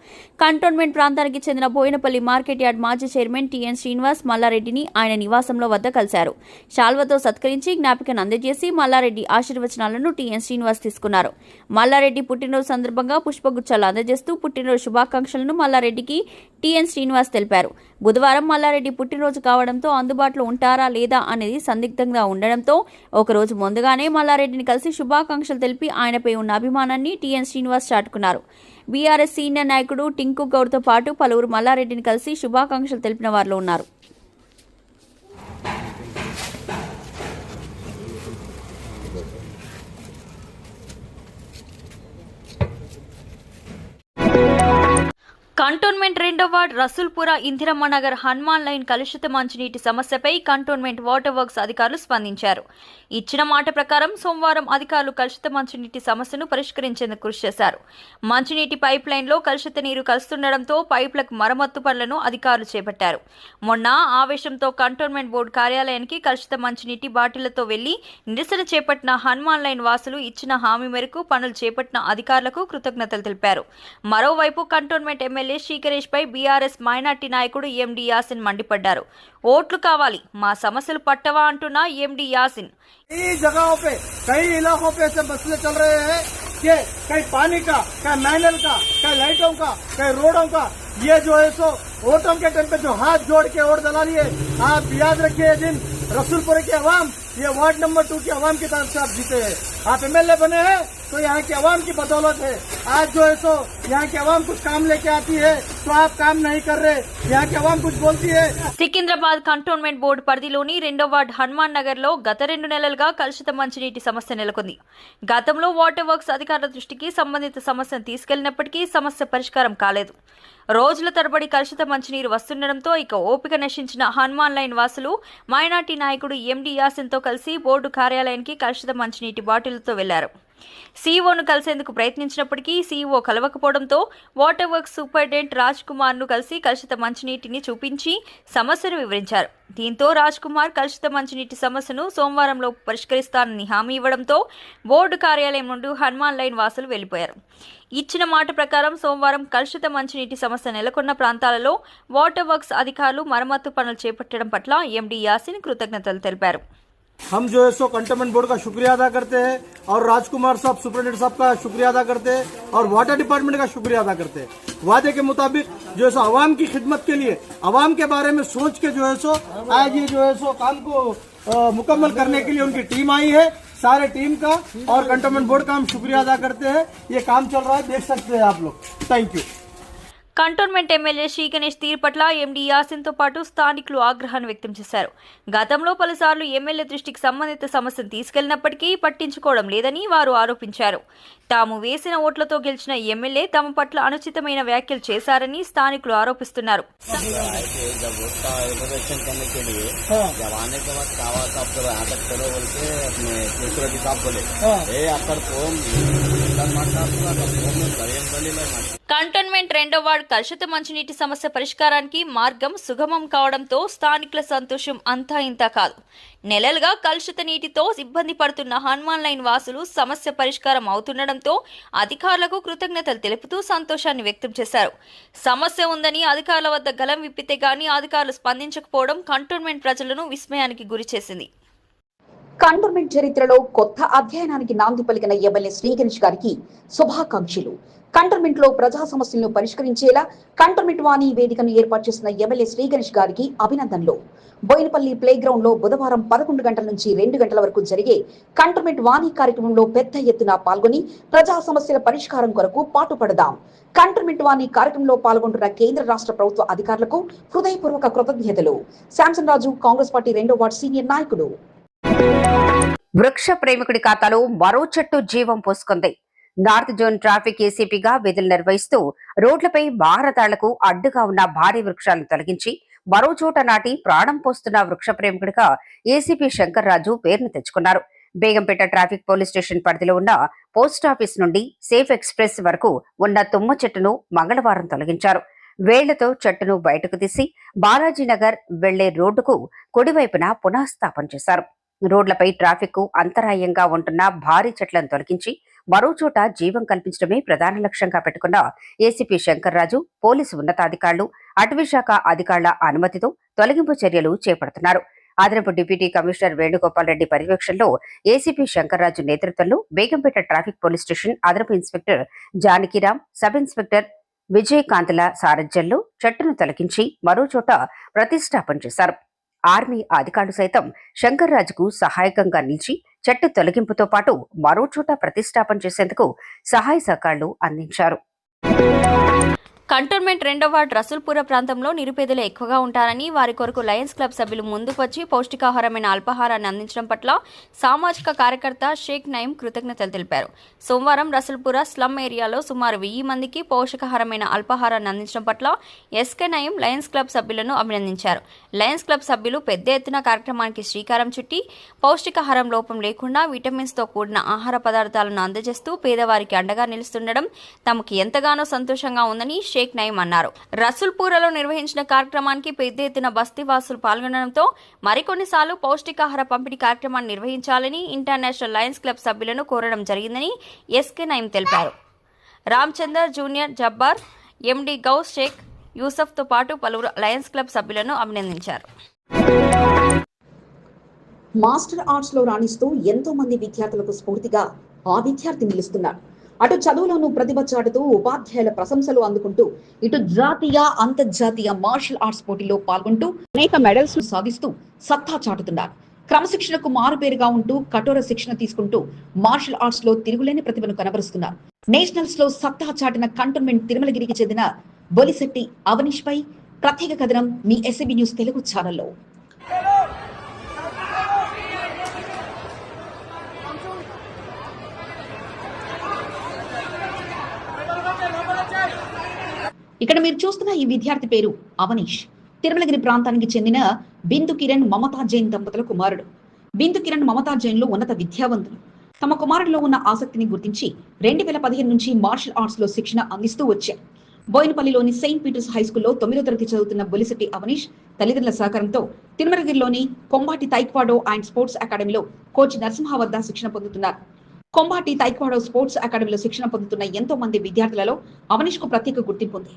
కంటోన్మెంట్ ప్రాంతానికి చెందిన బోయినపల్లి మార్కెట్ యార్డ్ మాజీ చైర్మన్ టీఎన్ శ్రీనివాస్ మల్లారెడ్డిని ఆయన నివాసంలో వద్ద కలిశారు. శాల్వతో సత్కరించి జ్ఞాపికను అందజేసి మల్లారెడ్డి ఆశీర్వచనాలను టీఎన్ శ్రీనివాస్ తీసుకున్నారు. మల్లారెడ్డి పుట్టినరోజు సందర్భంగా పుష్పగుచ్చాలు అందజేస్తూ పుట్టినరోజు శుభాకాంక్షలను మల్లారెడ్డికి టీఎన్ శ్రీనివాస్ తెలిపారు. బుధవారం మల్లారెడ్డి పుట్టినరోజు కావడంతో అందుబాటులో ఉంటారా లేదా అనేది సందిగ్ధంగా ఉండడంతో ఒకరోజు ముందుగానే మల్లారెడ్డిని కలిసి శుభాకాంక్షలు తెలిపి ఆయనపై ఉన్న అభిమానాన్ని టీఎన్ శ్రీనివాస్ చాటుకున్నారు. బీఆర్ఎస్ సీనియర్ నాయకుడు టింకు గౌడ్తో పాటు పలువురు మల్లారెడ్డిని కలిసి శుభాకాంక్షలు తెలిపిన వారిలో ఉన్నారు. కంటోన్మెంట్ రెండో వార్డ్ రసూల్పుర ఇందిరమ్మ నగర్ హనుమాన్ లైన్ కలుషిత మంచినీటి సమస్యపై కంటోన్మెంట్ వాటర్ వర్క్స్ అధికారులు స్పందించారు. ఇచ్చిన మాట ప్రకారం సోమవారం అధికారులు కలుషిత మంచినీటి సమస్యను పరిష్కరించేందుకు కృషి చేశారు. మంచినీటి పైప్ లైన్లో కలుషిత నీరు కలుస్తుండటంతో పైప్లకు మరమ్మత్తు పనులను అధికారులు చేపట్టారు. మొన్న ఆవేశంతో కంటోన్మెంట్ బోర్డు కార్యాలయానికి కలుషిత మంచినీటి బాటిళ్ళతో వెళ్ళి నిరసన చేపట్టిన హనుమాన్ లైన్ వాసులు ఇచ్చిన హామీ మేరకు పనులు చేపట్టిన అధికారులకు కృతజ్ఞతలు తెలిపారు. మరోవైపు కంటోన్మెంట్ ఎమ్మెల్యే శ్రీకరేష్ పై బీఆర్ఎస్ మైనార్టీ నాయకుడు ఎండి యాసిన్ మండిపడ్డారు ఓట్లు కావాలి మా సమస్యలు పట్టవా అంటున్న ఎండి యాసిన్ कई जगहों पे कई इलाकों पे ऐसे मसले चल रहे हैं कि कहीं पानी का कहीं मैनल का कहीं लाइटों का कहीं रोडों का ये जो है सो वोटों के टाइम पे जो हाथ जोड़ के वोट दला लिए आप याद रखिए ये दिन रसूलपुर की आवाम ये वार्ड नंबर टू की आवाम की तरफ से आप जीते हैं आप एमएलए बने हैं तो यहाँ की आवाम की बदौलत है आज जो है सो यहाँ की आवाम कुछ काम लेके आती है तो आप काम नहीं कर रहे यहाँ की आवाम कुछ बोलती है సికింద్రాబాద్ కంటోన్మెంట్ బోర్డు పరిధిలోని రెండో వార్డు హనుమాన్ నగర్ లో గత రెండు నెలలుగా కలుషిత మంచినీటి సమస్య నెలకొంది గతంలో వాటర్ వర్క్స్ అధికారుల దృష్టికి సంబంధిత సమస్యను తీసుకెళ్లినప్పటికీ సమస్య పరిష్కారం కాలేదు రోజుల తరబడి కలుషిత మంచినీరు వస్తుండడంతో ఇక ఓపిక నశించిన హనుమాన్ లైన్ వాసులు మైనార్టీ నాయకుడు ఎండి యాసిన్తో కలిసి బోర్డు కార్యాలయానికి కలుషిత మంచినీటి బాటిల్తో వెళ్ళారు. సీఈఓను కలిసేందుకు ప్రయత్నించినప్పటికీ సీఈఓ కలవకపోవడంతో వాటర్ వర్క్స్ సూపరింటెండెంట్ రాజ్ కుమార్ను కలిసి కలుషిత మంచినీటిని చూపించి సమస్యను వివరించారు. దీంతో రాజ్ కుమార్ కలుషిత మంచినీటి సమస్యను సోమవారంలో పరిష్కరిస్తానని హామీ ఇవ్వడంతో బోర్డు కార్యాలయం నుండి హనుమాన్ లైన్ వాసులు వెళ్ళిపోయారు. ఇచ్చిన మాట ప్రకారం సోమవారం కలుషిత మంచినీటి సమస్య నెలకొన్న ప్రాంతాలలో వాటర్ వర్క్స్ అధికారులు మరమ్మతు పనులు చేపట్టడం పట్ల ఎండీ యాసిన్ కృతజ్ఞతలు తెలిపారు. हम जो है सो कंटोनमेंट बोर्ड का शुक्रिया अदा करते हैं और राजकुमार साहब सुप्रिंटेंडेंट साहब का शुक्रिया अदा करते हैं और वाटर डिपार्टमेंट का शुक्रिया अदा करते हैं। वादे के मुताबिक जो है सो आवाम की खिदमत के लिए, आवाम के बारे में सोच के जो है सो आज ये जो है सो काम को मुकम्मल करने के लिए उनकी टीम आई है, सारे टीम का और कंटोनमेंट बोर्ड का हम शुक्रिया अदा करते हैं। ये काम चल रहा है, देख सकते हैं आप लोग। Thank you cantonment MLA Sri Ganesh తీరు పట్ల ఎండీ యాసిన్తో పాటు స్థానికులు ఆగ్రహాన్ని వ్యక్తం చేశారు. గతంలో పలుసార్లు ఎమ్మెల్యే దృష్టికి సంబంధిత సమస్యను తీసుకెళ్ళినప్పటికీ పట్టించుకోవడం లేదని వారు ఆరోపించారు. తాము వేసిన ఓట్లతో గెలిచిన ఎమ్మెల్యే తమ పట్ల అనుచితమైన వ్యాఖ్యలు చేశారని స్థానికులు ఆరోపిస్తున్నారు. కంటోన్మెంట్ రెండో వార్డు కలుషిత మంచినీటి సమస్య పరిష్కారానికి మార్గం సుగమం కావడంతో స్థానికుల సంతోషం అంతా ఇంత కాదు. నెలలుగా కలుషిత నీటితో ఇబ్బంది పడుతున్న హనుమాన్ లైన్ వాసులు సమస్య పరిష్కారం అవుతుండడంతో అధికారులకు కృతజ్ఞతలు తెలుపుతూ సంతోషాన్ని వ్యక్తం చేశారు. సమస్య ఉందని అధికారుల వద్ద గలం విప్పితే గానీ అధికారులు స్పందించకపోవడం కంటోన్మెంట్ ప్రజలను విస్మయానికి గురిచేసింది కంటోన్మెంట్ చరిత్రలో కొత్త అధ్యయనానికి నాంది పలికిన ఎమ్మెల్యే శ్రీగణేష్ గారికి శుభాకాంక్షలు. కంటర్మెంట్లో ప్రజా సమస్యలను పరిష్కరించేలా కంటర్మెంట్ వాణి వేదికను ఏర్పాటు చేసిన ఎమ్మెల్యే శ్రీ గణేష్ గారికి అభినందనలు. బోయినపల్లి ప్లే గ్రౌండ్లో బుధవారం పదకొండు గంటల నుంచి రెండు గంటల వరకు జరిగే కంటర్మెంట్ వాణి కార్యక్రమంలో పెద్ద ఎత్తున పాల్గొని ప్రజా సమస్యల పరిష్కారం కొరకు పాటుపడదాం. కంటర్మెంట్ వాణి కార్యక్రమంలో పాల్గొంటున్న కేంద్ర రాష్ట్ర ప్రభుత్వ అధికారులకు హృదయపూర్వక కృతజ్ఞతలు. శాంసన్ రాజు కాంగ్రెస్ పార్టీ రెండో వార్డు సీనియర్ నాయకుడు వృక్ష ప్రేమికుడి ఖాతాలో మరో చెట్టు జీవం పోసుకుంది. నార్త్ జోన్ ట్రాఫిక్ ఏసీపీగా విధులు నిర్వహిస్తూ రోడ్లపై వాహనదారులకు అడ్డుగా ఉన్న భారీ వృక్షాలను తొలగించి మరో చోట నాటి ప్రాణం పోస్తున్న వృక్ష ప్రేమికుడిగా ఏసీపీ శంకర్ రాజు పేరును తెచ్చుకున్నారు. బేగంపేట ట్రాఫిక్ పోలీస్ స్టేషన్ పరిధిలో ఉన్న పోస్టాఫీస్ నుండి సేఫ్ ఎక్స్ప్రెస్ వరకు ఉన్న తుమ్మ చెట్టును మంగళవారం తొలగించారు. వేళ్ళతో చెట్టును బయటకు తీసి బాలాజీనగర్ వెళ్ళే రోడ్డుకు కుడివైపున పునఃస్థాపన చేశారు. రోడ్లపై ట్రాఫిక్ అంతరాయంగా ఉంటున్న భారీ చెట్లను తొలగించి మరోచోట జీవం కల్పించడమే ప్రధాన లక్ష్యంగా పెట్టుకున్న ఏసీపీ శంకర్రాజు పోలీసు ఉన్నతాధికారులు అటవీశాఖ అధికారుల అనుమతితో తొలగింపు చర్యలు చేపడుతున్నారు. అదనపు డిప్యూటీ కమిషనర్ వేణుగోపాల్ రెడ్డి పర్యవేక్షణలో ఏసీపీ శంకర్రాజు నేతృత్వంలో బేగంపేట ట్రాఫిక్ పోలీస్ స్టేషన్ అదనపు ఇన్స్పెక్టర్ జానకిరామ్ సబ్ ఇన్స్పెక్టర్ విజయకాంతుల సారథ్యంలో చెట్టును తొలగించి మరో చోట ప్రతిష్టాపన చేశారు. ఆర్మీ అధికారులు సైతం శంకర్రాజుకు సహాయకంగా నిలిచి చెట్టు తొలగింపుతో పాటు మరో చోట ప్రతిష్టాపన చేసేందుకు సహాయ సహకారాలు అందించారు. కంటోన్మెంట్ రెండవ వార్డ్ రసూల్పుర ప్రాంతంలో నిరుపేదలు ఎక్కువగా ఉంటారని వారి కొరకు లయన్స్ క్లబ్ సభ్యులు ముందుకు వచ్చి పౌష్టికాహారమైన అల్పాహారాన్ని అందించడం పట్ల సామాజిక కార్యకర్త షేక్ నయీం కృతజ్ఞతలు తెలిపారు. సోమవారం రసూల్పుర స్లమ్ ఏరియాలో సుమారు వెయ్యి మందికి పౌష్టికాహారమైన అల్పాహారాన్ని అందించడం పట్ల ఎస్కే నయీం లయన్స్ క్లబ్ సభ్యులను అభినందించారు. లయన్స్ క్లబ్ సభ్యులు పెద్ద ఎత్తున కార్యక్రమానికి శ్రీకారం చుట్టి పౌష్టికాహారం లోపం లేకుండా విటమిన్స్తో కూడిన ఆహార పదార్థాలను అందజేస్తూ పేదవారికి అండగా నిలుస్తుండడం తమకు ఎంతగానో సంతోషంగా ఉందని షేక్ నయీం అన్నారు. రసూల్పూరలో నిర్వహించిన కార్యక్రమానికి పెద్ద ఎత్తున బస్తీవాసులు పాల్గొనడంతో మరికొన్నిసార్లు పౌష్టికాహార పంపిణీ కార్యక్రమాన్ని నిర్వహించాలని ఇంటర్నేషనల్ లయన్స్ క్లబ్ సభ్యులను కోరడం జరిగిందని ఎస్కే నయీం తెలిపారు. రామచందర్ జూనియర్ జబ్బార్ ఎండి గౌస్ షేక్ యూసఫ్తో పాటు పలువురు లయన్స్ క్లబ్ సభ్యులను అభినందించారు. మాస్టర్ ఆర్ట్స్లో రాణిస్తూ ఎంతో మంది విద్యార్థులకు స్ఫూర్తిగా ఆ విద్యార్థి నిలుస్తున్నాడు అటు చదువులోనూ ప్రతిభ చాటుతూ ఉపాధ్యాయుల ప్రశంసలు అందుకుంటూ ఇటు జాతీయ అంతర్జాతీయ మార్షల్ ఆర్ట్స్ పోటీలో పాల్గొంటూ అనేక మెడల్స్ సాధిస్తూ సత్తా చాటుతున్నారు. క్రమశిక్షణకు మారుపేరుగా ఉంటూ కఠోర శిక్షణ తీసుకుంటూ మార్షల్ ఆర్ట్స్లో తిరుగులేని ప్రతిభను కనబరుస్తున్నారు. నేషనల్స్లో సత్తా చాటిన కంటోన్మెంట్ తిరుమలగిరికి చెందిన బొలిశెట్టి అవనీష్ పై ప్రత్యేక కథనం మీ ఎస్ఎబి న్యూస్ తెలుగు ఛానల్లో. ఇక్కడ మీరు చూస్తున్న ఈ విద్యార్థి పేరు అవనీష్. తిరుమలగిరి ప్రాంతానికి చెందిన బిందు కిరణ్ మమతా జైన్ దంపతుల కుమారుడు. బిందు కిరణ్ మమతా జైన్లు ఉన్నత విద్యావంతులు. తమ కుమారుడిలో ఉన్న ఆసక్తిని గుర్తించి రెండు వేల పదిహేను నుంచి మార్షల్ ఆర్ట్స్లో శిక్షణ అందిస్తూ వచ్చారు. బోయినపల్లిలోని సెయింట్ పీటర్స్ హై స్కూల్లో తొమ్మిదో తరగతి చదువుతున్న బొలిశెట్టి అవనీష్ తల్లిదండ్రుల సహకారంతో తిరుమలగిరిలోని కొంబాటి తైక్వాడో అండ్ స్పోర్ట్స్ అకాడమీలో కోచ్ నరసింహ వద్ద శిక్షణ పొందుతున్నారు. కొంబాటి తైక్వాడో స్పోర్ట్స్ అకాడమీలో శిక్షణ పొందుతున్న ఎంతో మంది విద్యార్థులలో అవనీష్కు ప్రత్యేక గుర్తింపు ఉంది.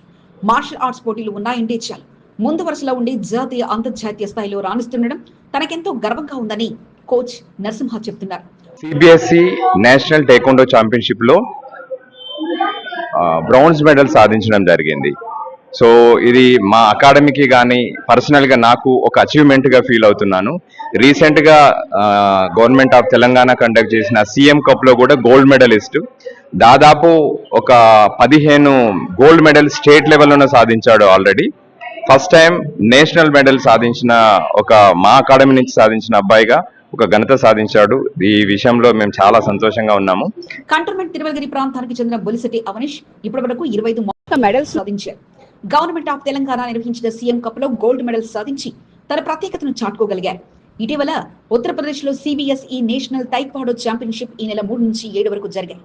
మార్షల్ ఆర్ట్స్ పోటీలు ఉన్న చాలు ముందు వరుసలో ఉండి జాతీయ అంతర్జాతీయ స్థాయిలో రాణిస్తుండడం తనకెంతో గర్వంగా ఉందని కోచ్ నరసింహ చెప్తున్నారు. సిబిఎస్ఈ నేషనల్ టేక్వాండో ఛాంపియన్షిప్లో బ్రౌన్స్ మెడల్ సాధించడం జరిగింది. సో ఇది మా అకాడమీకి కానీ పర్సనల్గా నాకు ఒక అచీవ్మెంట్గా ఫీల్ అవుతున్నాను. రీసెంట్గా గవర్నమెంట్ ఆఫ్ తెలంగాణ కండక్ట్ చేసిన సీఎం కప్లో కూడా గోల్డ్ మెడలిస్ట్. దాదాపు ఒక పదిహేను గోల్డ్ మెడల్ స్టేట్ లెవెల్లోనే సాధించాడు already. First time national medal సాధించిన ఒక మా అకాడమీ నుంచి సాధించిన అబ్బాయిగా ఒక ఘనత సాధించాడు. ఈ విషయంలో మేము చాలా సంతోషంగా ఉన్నాము. కంటోన్మెంట్ తిరుమలగిరి ప్రాంతానికి చెందిన బొలిశెట్టి అవనీష్ ఇప్పటి వరకు ఇరవై మెడల్స్ సాధించారు. గవర్నమెంట్ ఆఫ్ తెలంగాణ నిర్వహించిన సీఎం కప్లో గోల్డ్ మెడల్ సాధించి తన ప్రత్యేకతను చాటుకోగలిగారు. ఇటీవల ఉత్తరప్రదేశ్లో సిబిఎస్ఈ నేషనల్ తైక్వాడో ఛాంపియన్షిప్ ఈ నెల మూడు నుంచి ఏడు వరకు జరిగాయి.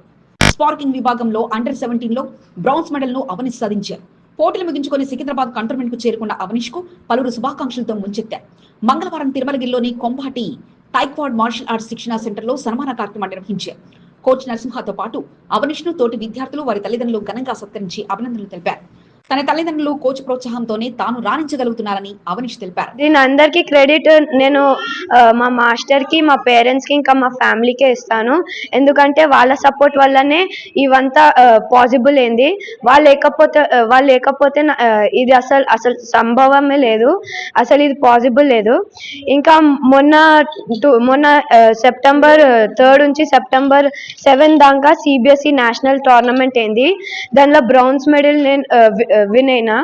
స్పార్కింగ్ విభాగంలో అండర్ సెవెంటీన్లో బ్రాంజ్ మెడల్ను అవనీష్ సాధించారు. పోటీలు ముగించుకొని సికింద్రాబాద్ కంటోన్మెంట్కు చేరుకున్న అవనీష్కు పలువురు శుభాకాంక్షలతో ముంచెత్తారు. మంగళవారం తిరుమలగిరిలోని కొంబాటి టైక్వాడ్ మార్షల్ ఆర్ట్స్ శిక్షణా సెంటర్లో సన్మాన కార్యక్రమం నిర్వహించారు. కోచ్ నరసింహతో పాటు అవనీష్ను తోటి విద్యార్థులు వారి తల్లిదండ్రులు ఘనంగా సత్కరించి అభినందనలు తెలిపారు. తన తల్లిదండ్రులు కోచ్ ప్రోత్సాహంతోనే తాను రాణించగలుగుతున్నారని అవనీష్ తెలిపారు. దీని అందరికీ క్రెడిట్ నేను మా మా మాస్టర్కి మా పేరెంట్స్కి ఇంకా మా ఫ్యామిలీకే ఇస్తాను. ఎందుకంటే వాళ్ళ సపోర్ట్ వల్లనే ఇవంతా పాసిబుల్ అయింది. వాళ్ళు లేకపోతే వాళ్ళు లేకపోతే ఇది అసలు అసలు సంభవమే లేదు. అసలు ఇది పాసిబుల్ లేదు. ఇంకా మొన్న మొన్న సెప్టెంబర్ థర్డ్ నుంచి సెప్టెంబర్ సెవెన్ దాకా సిబిఎస్ఈ నేషనల్ టోర్నమెంట్ అయింది. దానిలో బ్రౌన్స్ మెడల్ నేను విన్ అయినా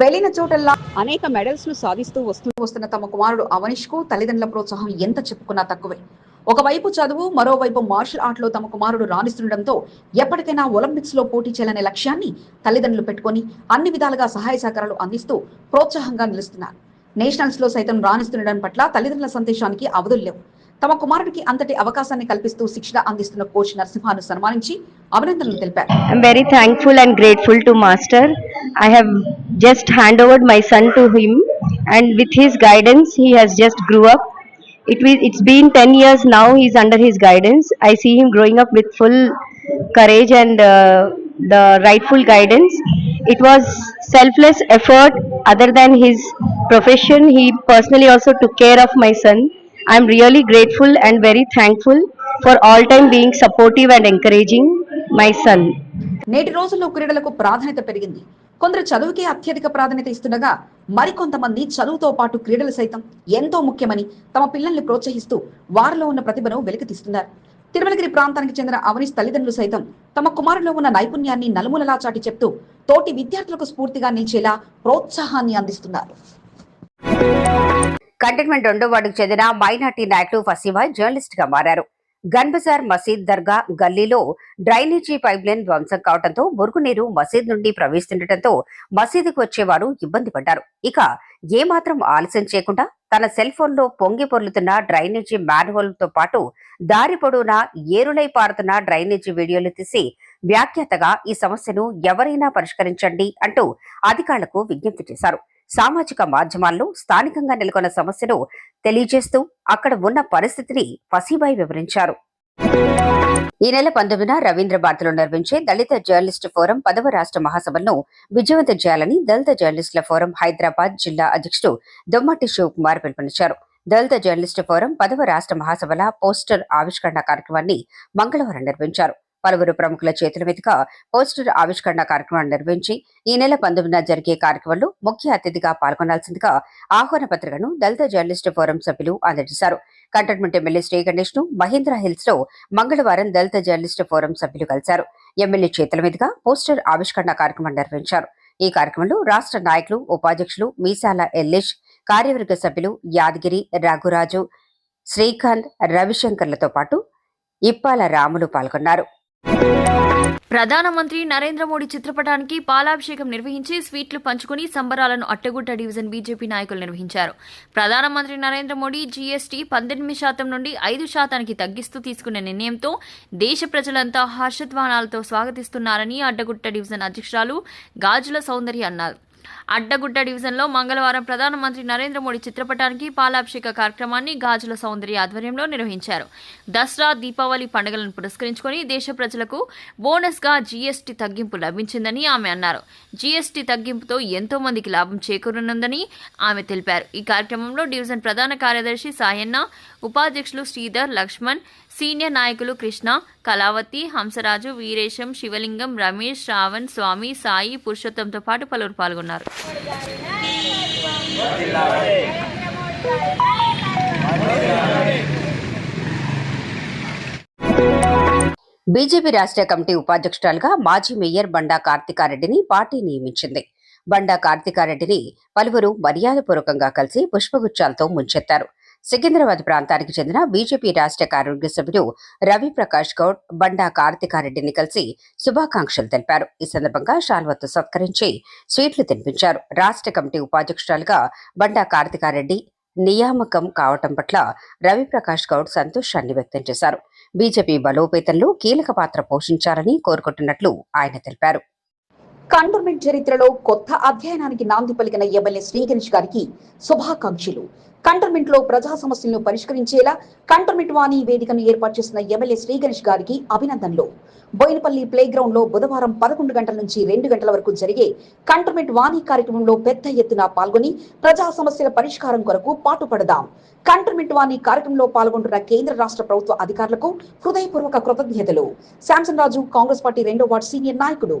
వెళ్ళిన చోటల్లా అనేక మెడల్స్ను సాధిస్తూ వస్తూ వస్తున్న తమ కుమారుడు అవనీష్కు తల్లిదండ్రుల ప్రోత్సాహం ఎంత చెప్పుకున్నా తక్కువే. ఒకవైపు చదువు మరోవైపు మార్షల్ ఆర్ట్లో తమ కుమారుడు రాణిస్తుండటంతో ఎప్పటికైనా ఒలింపిక్స్లో పోటీ చేయాలనే లక్ష్యాన్ని తల్లిదండ్రులు పెట్టుకొని అన్ని విధాలుగా సహాయ సహకారాలు అందిస్తూ ప్రోత్సాహంగా నిలుస్తున్నారు. నేషనల్స్లో సైతం రాణిస్తుండడం పట్ల తల్లిదండ్రుల సందేశానికి అవధులు లేవు. తమ కుమారుడికి అంతటి అవకాశాన్ని కల్పిస్తూ శిక్షణ అందిస్తున్న కోచ్ నరసింహాను సన్మానించి అభినందనలు తెలిపారు I'm very thankful and grateful to Master. I have just hand over my son to him, and with his guidance, he has just grew up. It will, it's been 10 years now. He's under his guidance. I see him growing up with full courage and uh, the rightful guidance. It was selfless effort. Other than his profession, he personally also took care of my son. I'm really grateful and very thankful for all time being supportive and encouraging my son. నేటి రోజుల్లో క్రీడలకు ప్రాధాన్యత పెరిగింది. కొందరు చదువుకే అత్యధిక ప్రాధాన్యత ఇస్తుండగా మరికొంతమంది చదువుతో పాటు క్రీడలు సైతం ఎంతో ముఖ్యమని తమ పిల్లల్ని ప్రోత్సహిస్తూ వారిలో ఉన్న ప్రతిభను వెలికితీస్తున్నారు తిరుమలగిరి ప్రాంతానికి చెందిన అవనీష్ తల్లిదండ్రులు సైతం తమ కుమారులో ఉన్న నైపుణ్యాన్ని నలుమూలలా చాటి చెప్తూ తోటి విద్యార్థులకు స్ఫూర్తిగా నిలిచేలా ప్రోత్సాహాన్ని అందిస్తున్నారు. కంటైన్మెంట్ రెండో వార్డుకు చెందిన మైనార్టీ నాయకులు ఫసీభాయ్ జర్నలిస్ట్గా మారారు. గన్బజార్ మసీద్ దర్గా గల్లీలో డ్రైనేజీ పైప్ లైన్ ధ్వంసం కావడంతో మురుగునీరు మసీద్ నుండి ప్రవేశిస్తుండటంతో మసీదుకు వచ్చేవారు ఇబ్బంది పడ్డారు. ఇక ఏమాత్రం ఆలస్యం చేయకుండా తన సెల్ ఫోన్లో పొంగి పొర్లుతున్న డ్రైనేజీ మ్యాన్హోల్తో పాటు దారి పొడవునా ఏరులై పారుతున్న డ్రైనేజీ వీడియోలు తీసి వ్యాఖ్యాతగా ఈ సమస్యను ఎవరైనా పరిష్కరించండి అంటూ అధికారులకు విజ్ఞప్తి చేశారు. సామాజిక మాధ్యమాల్లో స్థానికంగా నెలకొన్న సమస్యను తెలియజేస్తూ అక్కడ ఉన్న పరిస్థితిని ఫసీబాయి వివరించారు. ఈ నెల పంతొమ్మిదిన రవీంద్ర భారతిలో నిర్వహించే దళిత జర్నలిస్టు ఫోరం పదవ రాష్ట్ర మహాసభలను విజయవంతం చేయాలని దళిత జర్నలిస్టుల ఫోరం హైదరాబాద్ జిల్లా అధ్యక్షుడు దొమ్మటి శివకుమార్ పిలుపునిచ్చారు. దళిత జర్నలిస్టు ఫోరం పదవ రాష్ట్ర మహాసభల పోస్టర్ ఆవిష్కరణ కార్యక్రమాన్ని మంగళవారం నిర్వహించారు. పలువురు ప్రముఖుల చేతుల మీదుగా పోస్టర్ ఆవిష్కరణ కార్యక్రమాన్ని నిర్వహించి ఈ నెల పంతొమ్మిదిన జరిగే కార్యక్రమంలో ముఖ్య అతిథిగా పాల్గొనాల్సిందిగా ఆహ్వాన పత్రికను దళిత జర్నలిస్ట్ ఫోరం సభ్యులు అందజేశారు. కంటోన్మెంట్ ఎమ్మెల్యే శ్రీ గణేష్ను మహేంద్ర హిల్స్లో మంగళవారం దళిత జర్నలిస్ట్ ఫోరం సభ్యులు కలిశారు. ఎమ్మెల్యే చేతుల మీదుగా పోస్టర్ ఆవిష్కరణ కార్యక్రమం నిర్వహించారు. ఈ కార్యక్రమంలో రాష్ట్ర నాయకులు ఉపాధ్యక్షులు మీసాల ఎల్లేష్ కార్యవర్గ సభ్యులు యాదగిరి రఘురాజు శ్రీకాంత్ రవిశంకర్లతో పాటు ఇప్పాల రాములు పాల్గొన్నారు. ప్రధానమంత్రి నరేంద్ర మోడీ చిత్రపటానికి పాలాభిషేకం నిర్వహించి స్వీట్లు పంచుకుని సంబరాలను అట్టగుట్ట డివిజన్ బీజేపీ నాయకులు నిర్వహించారు. ప్రధానమంత్రి నరేంద్ర మోడీ జీఎస్టీ పద్దెనిమిది శాతం నుండి ఐదు శాతానికి తగ్గిస్తూ తీసుకున్న నిర్ణయంతో దేశ ప్రజలంతా హర్షధ్వానాలతో స్వాగతిస్తున్నారని అడ్డగుట్ట డివిజన్ అధ్యక్షురాలు గాజుల సౌందర్య అన్నారు. అడ్డగుట్ట డివిజన్లో మంగళవారం ప్రధానమంత్రి నరేంద్ర మోడీ చిత్రపటానికి పాలాభిషేక కార్యక్రమాన్ని గాజుల సౌందర్య ఆధ్వర్యంలో నిర్వహించారు. దసరా దీపావళి పండుగలను పురస్కరించుకొని దేశ ప్రజలకు బోనస్గా జీఎస్టీ తగ్గింపు లభించిందని ఆమె అన్నారు. జీఎస్టీ తగ్గింపుతో ఎంతో మందికి లాభం చేకూరనుందని ఆమె తెలిపారు. ఈ కార్యక్రమంలో డివిజన్ ప్రధాన కార్యదర్శి సాయన్న ఉపాధ్యక్షులు శ్రీధర్ లక్ష్మణ్ సీనియర్ నాయకులు కృష్ణ కళావతి హంసరాజు వీరేశం శివలింగం రమేష్ శ్రావణ్ స్వామి సాయి పురుషోత్తంతో పాటు పలువురు పాల్గొన్నారు. బీజేపీ రాష్ట్ర కమిటీ ఉపాధ్యక్షురాలుగా మాజీ మేయర్ బండా కార్తికారెడ్డిని పార్టీ నియమించింది. బండా కార్తికారెడ్డిని పలువురు మర్యాదపూర్వకంగా కలిసి పుష్పగుచ్చాలతో ముంచెత్తారు. సికింద్రాబాద్ ప్రాంతానికి చెందిన బీజేపీ రాష్ట్ర కార్యవర్గ సభ్యుడు రవి ప్రకాష్ గౌడ్ బండా కార్తికారెడ్డిని కలిసి శుభాకాంక్షలు తెలిపారు. ఈ సందర్భంగా షాల్వత్తు సత్కరించి స్వీట్లు తినిపించారు. రాష్ట్ర కమిటీ ఉపాధ్యక్షురాలుగా బండా కార్తికారెడ్డి నియామకం కావటం పట్ల రవి ప్రకాష్ గౌడ్ సంతోషాన్ని వ్యక్తం చేశారు. బీజేపీ బలోపేతంలో కీలక పాత్ర పోషించారని కోరుకుంటున్నట్లు ఆయన తెలిపారు. కంటోన్మెంట్ చరిత్రలో కొత్త అధ్యయనానికి నాంది పలికిన ఎమ్మెల్యే శ్రీగణేష్ గారికి శుభాకాంక్షలు. కంటోన్మెంట్లో ప్రజా సమస్యలను పరిష్కరించేలా కంటోన్మెంట్ వాణి వేదికను ఏర్పాటు చేసిన ఎమ్మెల్యే శ్రీగణేష్ గారికి అభినందనలు. బోయినపల్లి ప్లే గ్రౌండ్లో బుధవారం పదకొండు గంటల నుంచి రెండు గంటల వరకు జరిగే కంటోన్మెంట్ వాణి కార్యక్రమంలో పెద్ద ఎత్తున పాల్గొని ప్రజా సమస్యల పరిష్కారం కొరకు పాటుపడదాం. కంటోన్మెంట్ వాణి కార్యక్రమంలో పాల్గొంటున్న కేంద్ర రాష్ట్ర ప్రభుత్వ అధికారులకు హృదయపూర్వక కృతజ్ఞతలు. శాంసన్ రాజు కాంగ్రెస్ పార్టీ రెండో వార్డు సీనియర్ నాయకుడు.